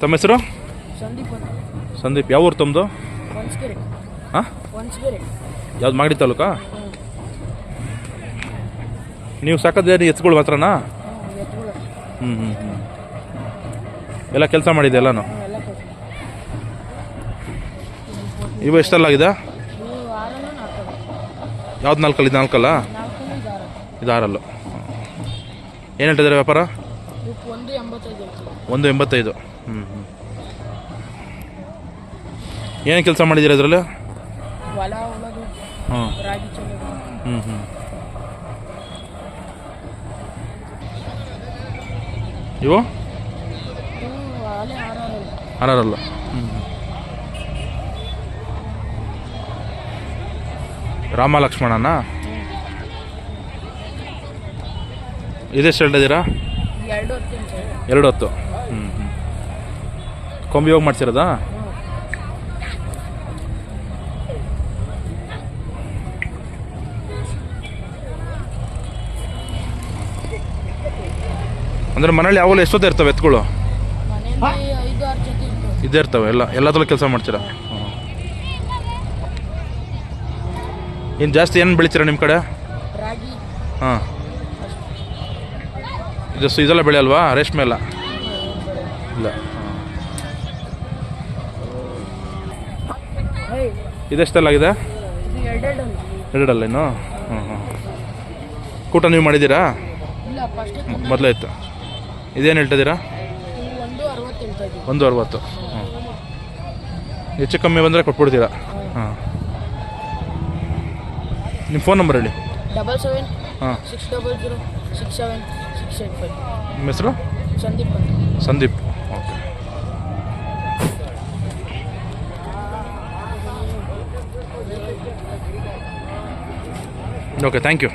ತಮ್ಮ ಹೆಸರು? ಸಂದೀಪ್ ಅಂತ. ಸಂದೀಪ್. ಯಾವ ಊರು ತಮ್ಮದು ಹೊನ್ಸ್ಕೆರೆ ಹಾಂ? ಹೊನ್ಸ್ಕೆರೆ ಯಾವ್ದು ಮಾಗಡಿ ತಾಲೂಕಾ? ನೀವು ಸಾಕೋದು ಎತ್ಗಳು ಮಾತ್ರನಾ? ಹ್ಮ್ ಹ್ಮ್ ಹ್ಞೂ ಹ್ಞೂ ಹ್ಞೂ ಎಲ್ಲ ಕೆಲಸ ಮಾಡಿದೆ ಎಲ್ಲನೂ? ಎಲ್ಲ ಕೊಟ್ಟು ಇವು ಎಷ್ಟಲ್ಲಾಗಿದೆ ನೀವು ಆರನ್ನು ನಾಲ್ಕು ಯಾವ್ದು ನಾಲ್ಕಲ್ಲ? ಇದು ನಾಲ್ಕಲ್ಲ? ನಾಲ್ಕು ಇದು ಆರು ಇದು ಆರಲ್ಲು ಏನು ಹೇಳ್ತಿದ್ದಾರೆ ವ್ಯಾಪಾರ? ಒಂದು ಎಂಬತ್ತೈದು ಇರ್ತದೆ ಒಂದು ಎಂಬತ್ತೈದು. ಹ್ಞೂ ಹ್ಞೂ ಏನು ಕೆಲಸ ಮಾಡಿದ್ದೀರಾ ಅದರಲ್ಲಿ ಹೊಲ ಉಳೋದು ಹಾಂ ರಾಗಿ ಚೆಲ್ಲೋದು ಹ್ಞೂ ಹ್ಞೂ ಇವು? ಆರಲ್ಲ ಹ್ಞೂ ರಾಮ ಲಕ್ಷ್ಮಣನಾ ಇದೆಷ್ಟು ಹೇಳಿದ್ದೀರಾ ಇದ್ದೀರಾ ಎರಡು ಹೊತ್ತು ಹ್ಞೂ ಹ್ಞೂ ಕೊಂಬಿ ಹೋಗಿ ಮಾಡ್ತಿರೋದಾ ಅಂದ್ರೆ ಮನೇಲಿ ಯಾವಾಗಲೂ ಎಷ್ಟೊತ್ತು ಇರ್ತವೆ ಎತ್ತುಗಳು ಇದೇ ಇರ್ತವೆ. ಎಲ್ಲ ಎಲ್ಲದರಲ್ಲೂ ಕೆಲಸ ಮಾಡ್ತೀರಾ? ಇನ್ನು ಜಾಸ್ತಿ ಏನು ಬೆಳಿತೀರಾ ನಿಮ್ಮ ಕಡೆ? ಹಾಂ. ಇದು ಸ- ಇದೆಲ್ಲ ಬೆಳೆ ಅಲ್ವಾ? ರೇಷ್ಮೆ ಎಲ್ಲ ಇಲ್ಲ. ಇದೆಷ್ಟೆಲ್ಲ ಇದೆಷ್ಟೆಲ್ಲಾಗಿದೆ? ಎರಡಲ್ಲ ಇನ್ನು? ಹ್ಞೂ ಹ್ಞೂ ಕೂಟ ನೀವು ಮಾಡಿದ್ದೀರಾ? ಮೊದಲೇ ಇತ್ತು. ಇದೇನು ಹೇಳ್ತಿದ್ದೀರಾ ಒಂದು ಅರವತ್ತು. ಹ್ಞೂ ಹೆಚ್ಚು ಕಮ್ಮಿ ಬಂದರೆ ಕೊಟ್ಬಿಡ್ತೀರಾ? ಹಾಂ ನಿಮ್ಮ ಫೋನ್ ನಂಬರ್ ಹೇಳಿ. ಡಬಲ್ ಸೆವೆನ್ ಹಾಂ. Six double zero six seven. Five ನಿಮ್ಮ ಹೆಸರು? ಸಂದೀಪ್ ಅಂತ. Sandeep. Okay. Okay thank you